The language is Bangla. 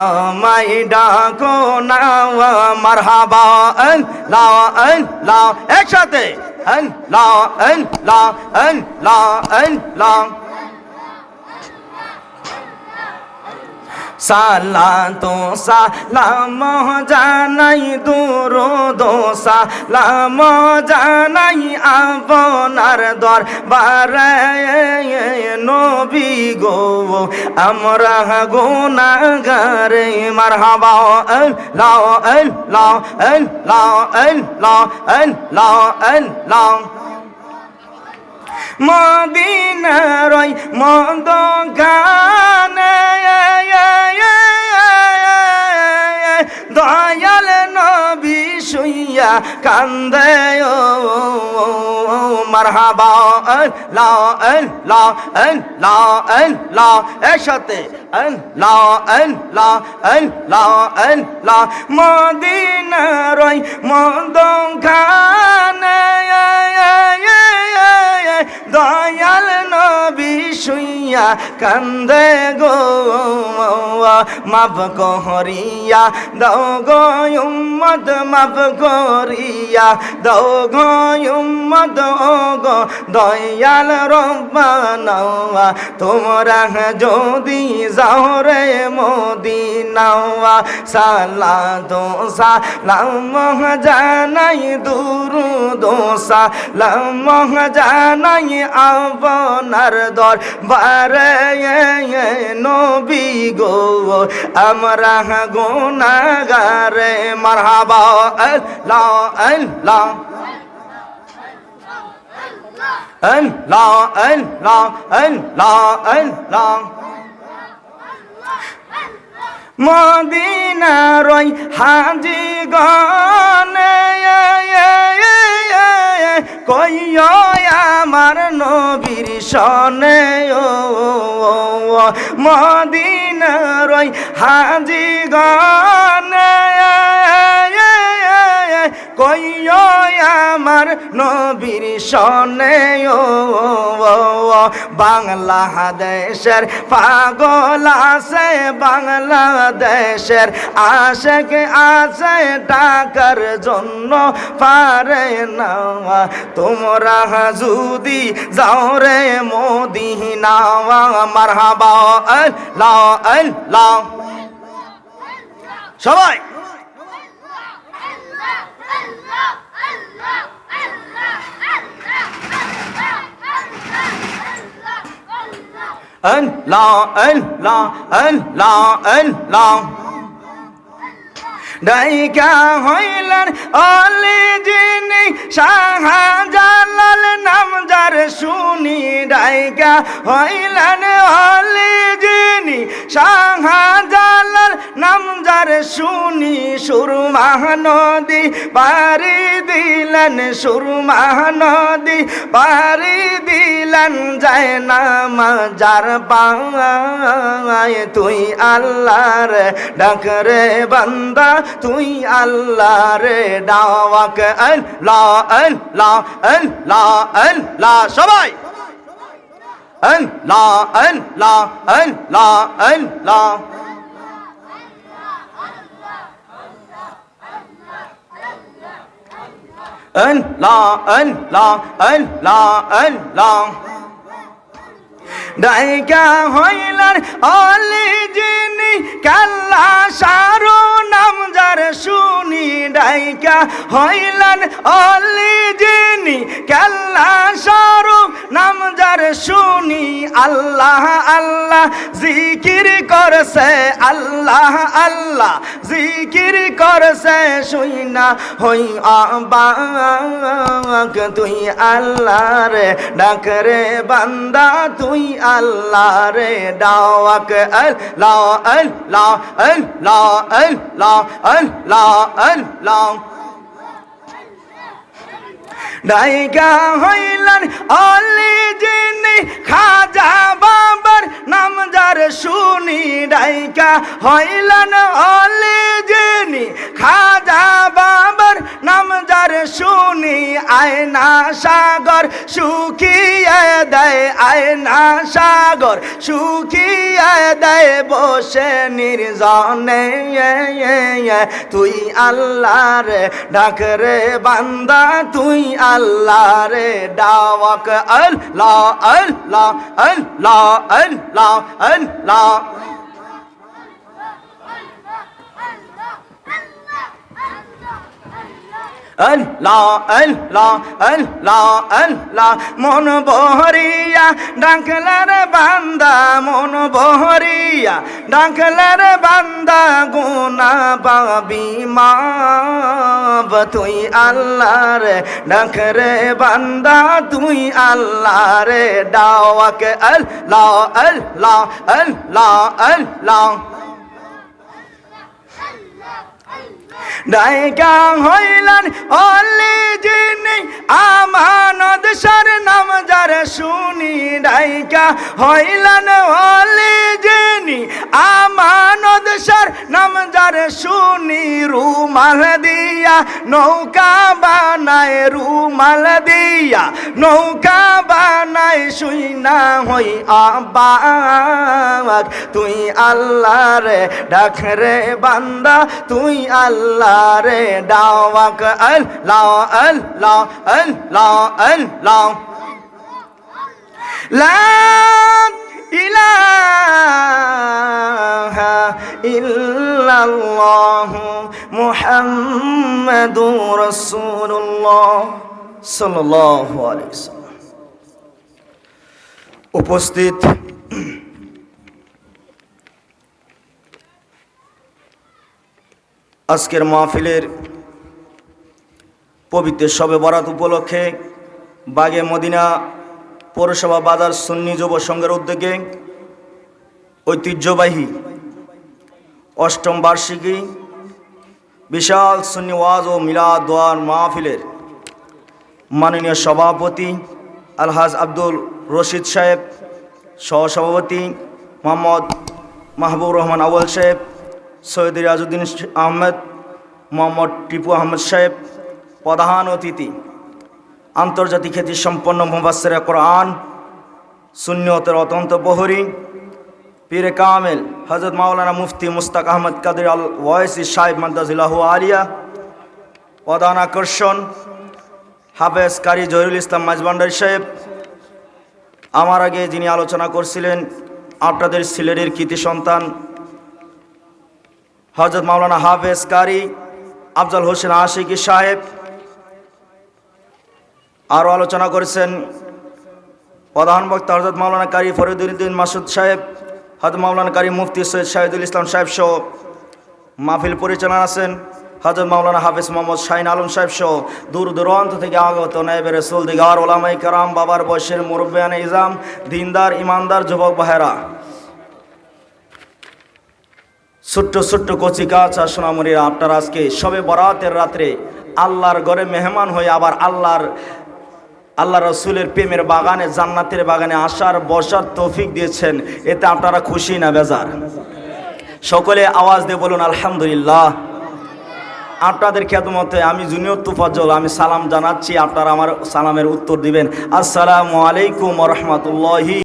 আমায় ডাকো না মারহাবা, আন, লা আন, লা, একসাথে, আন, লা আন লা আন লা আন, লা। সালা সালাম জানাই দূর দোসা লাম জানাই আপনার দর নবী গো। আমরা গুনাগারে মারহাবা লাও লাও লাও লাও লাও লাও মদিনারই মদ গানে শুইয়া কান্দে, ও মারহাবা লা লা লা লা, একসাথে লা লা লা লা মদিনারই মদ গানে শুইয়া কান্দে গো মাফ করিয়া দাও গো উম্মত, মাফ করিয়া দাও গো উম্মত, ও গো দয়াল রব্বানা তোমরা যদি যাও রে মদিনাওয়া সালা দোসা লাম জানাই দুরু দোসা লাম জানাই আপনার দর বারে নবী গো আমরা গুনাগারে মারহাবা আল্লাহ আল্লাহ। আল্লাহ মদিনারই হাজি গনে কইয় আমার নবীর সনে ও মদিনারই হাজি গনে। কইয় আমার নবীর সনে ও বাংলাদেশের পাগল আছে, বাংলাদেশের আশেক আছে টাকার জন্য পারে না তোমরা যদি যাও রে মোদি নাওয়া মারহাবা লাও লাও সবাই আল্লাহ আল্লাহ আল্লাহ আল্লাহ ডাইকা হইলেন অলি যিনি শাহজালাল নাম যার শুনি ডাইকা হইলেন অলি যিনি শাহজালাল নাম যার শুনি সুরমাহ নদী পারি দিলেন সুরমাহ নদী পারি দিলেন যায় না যার পায়। তুই আল্লাহর ডাকরে বান্দা, তুই আল্লাহ রে ডাওয়াক আল্লাহ আল্লাহ আল্লাহ আল্লাহ সবাই। আল্লাহ আল্লাহ আল্লাহ আল্লাহ 嗯啦嗯啦嗯啦嗯啦 ডাইকা হইলার অলি যিনি কাল্লা সারো নাম যার শুনি ডাইকা হইলান অলি যিনি কাল্লা সারো নাম যার শুনি আল্লাহ আল্লাহ জিকির করছে, আল্লাহ আল্লাহ জিকির করছে, শুই না হই আবাক তুই আল্লাহ রে ডাক রে বান্দা, তুই আল্লাহ রে ডাওয়াক আল্লাহ আল্লাহ আল্লাহ আল্লাহ আল্লাহ আল্লাহ। ডাইকা হইলেন অলি জিনি খাজা বাবার নাম যার শুনি ডাইকা হইলেন অলি যিনি। খাজা বাবার নাম যার শুনি আয়না সাগর শুকিয়ে দেয় আয়না সাগর শুকিয়ে দেয় বসে নির্জনে। তুই আল্লাহ রে ডাক রে বান্দা, তুই আল্লাহ রে ডাওয়াক আল্লাহ আল্লাহ আল্লাহ আল্লাহ la, and la. আল্লাহ আল্লাহ আল্লাহ আল্লাহ। মন বহরিয়া, ডাকলার বান্দা, মন বহরিয়া, ডাকলার বান্দা, গুনা পাবি মাব তুই আল্লাহ রে ডাক রে বান্দা, তুই আল্লাহ রে ডাওয়াক। আল্লাহ আল্লাহ আল্লাহ আল্লাহ। ডাইকা হইলেন অলি যিনি, আমানত সার নাম যার শুনি ডাইকা হইলেন অলি যিনি, আমানত সার নাম যার শুনি রুমাল নৌকা বানায় রুমাল দিয়া, নৌকা বানায় শুই না হই আবাক। তুই আল্লাহ রে ডাক রে বান্দা, তুই আল্লাহ রে ডাওয়াক আল্লাহ আল্লাহ আল্লাহ আল্লাহ লা ইলাহা ইল্লাল্লাহ মুহাম্মাদুর রাসূলুল্লাহ সাল্লাল্লাহু আলাইহি উপস্থিত আজকের মাহফিলের পবিত্র শবে বরাত উপলক্ষে বাগে মদিনা পৌরসভা বাজার সুন্নি যুব সংঘের উদ্যোগে ঐতিহ্যবাহী অষ্টম বার্ষিকী বিশাল সুন্নি ওয়াজ ও মিলাদ দোয়ার মাহফিলের মাননীয় সভাপতি আলহাজ আব্দুল রশিদ সাহেব, সহসভাপতি মোহাম্মদ মাহবুব রহমান আউয়াল সাহেব, সৈয়দ রাজউদ্দিন আহমেদ, মোহাম্মদ টিপু আহমেদ সাহেব, প্রধান অতিথি, আন্তর্জাতিক খ্যাতি সম্পন্ন মুবাসের কোরআন শূন্যতের অতন্ত বহরি পীরে কামেল হজরত মাওলানা মুফতি মুস্তাক আহমদ কাদের আল ওয়াইসি সাহেব মান্দাজিল্লাহ আলিয়া প্রধান আকর্ষণ হাফেজ কারি জহিরুল ইসলাম মাঝবান্ডারি সাহেব। আমার আগে যিনি আলোচনা করছিলেন, আপনাদের সিলেটের কৃতি সন্তান হজরত মাওলানা হাফেজ কারি আফজাল হোসেন আশিকি সাহেব। আরও আলোচনা করেছেন প্রধান বক্তা হজরত মাওলানা কারি ফরিদুদ্দিন মাসুদ সাহেব। হজরত মাওলানা কারি মুফতি সৈয়দ শাহিদুল ইসলাম সাহেব সহ মাহফিল পরিচালনা আছেন। হজরত মাওলানা হাফিজ মোহাম্মদ শাহিন আলম সাহেব সহ দূর দূরান্ত থেকে আগত নাইবের রসুল, দিগার ওলামাই কারাম, বাবার বয়সের মুরব্বিয়ান ইজাম, দিনদার, ইমানদার যুবক ভাইরা ছোট্ট ছোট্ট কচি গাছ আর সোনামণিরা আপনার আজকে সবে বরাতের রাত্রে আল্লাহর ঘরে মেহমান হয়ে আবার আল্লাহর আল্লাহ রসুলের প্রেমের বাগানে, জান্নাতের বাগানে আসার, বসার তৌফিক দিয়েছেন। এতে আপনারা খুশি না বেজার? সকলে আওয়াজ দিয়ে বলুন, আলহামদুলিল্লাহ। আপনাদের খ্যাতমতে আমি জুনিয়র তুফাজল আমি সালাম জানাচ্ছি, আপনারা আমার সালামের উত্তর দিবেন। আসসালামু আলাইকুম রহমতুল্লাহি।